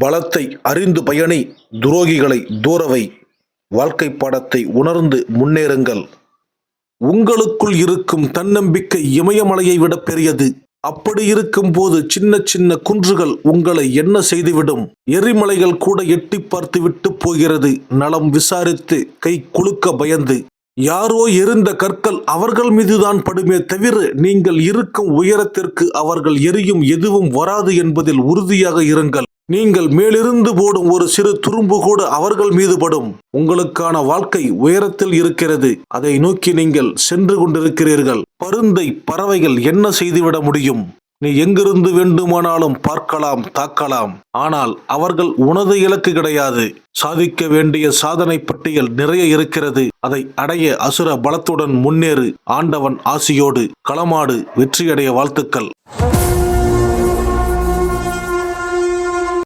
பலத்தை அறிந்து பயணி துரோகிகளை தூரவை. வாழ்க்கை பாடத்தை உணர்ந்து முன்னேறுங்கள். உங்களுக்குள் இருக்கும் தன்னம்பிக்கை இமயமலையை விட பெரியது. அப்படி இருக்கும் போது சின்ன சின்ன குன்றுகள் உங்களை என்ன செய்துவிடும்? எரிமலைகள் கூட எட்டி பார்த்து விட்டு போகிறது. நலம் விசாரித்து கை குலுக்க பயந்து. யாரோ எரிந்த கற்கள் அவர்கள் மீதுதான் படுமே தவிர நீங்கள் இருக்கும் உயரத்திற்கு அவர்கள் எரியும் எதுவும் வராது என்பதில் உறுதியாக இருங்கள். நீங்கள் மேலிருந்து போடும் ஒரு சிறு துரும்பு கூட அவர்கள் மீது படும். உங்களுக்கான வாழ்க்கை உயரத்தில் இருக்கிறது. அதை நோக்கி நீங்கள் சென்று கொண்டிருக்கிறீர்கள். பருந்தை பறவைகள் என்ன செய்துவிட முடியும்? நீ எங்கிருந்து வேண்டுமானாலும் பார்க்கலாம் தாக்கலாம். ஆனால் அவர்கள் உனது இலக்கு கிடையாது. சாதிக்க வேண்டிய சாதனை பட்டியல் நிறைய இருக்கிறது. அதை அடைய அசுர பலத்துடன் முன்னேறு. ஆண்டவன் ஆசியோடு களமாடு வெற்றியடைய வாழ்த்துக்கள்.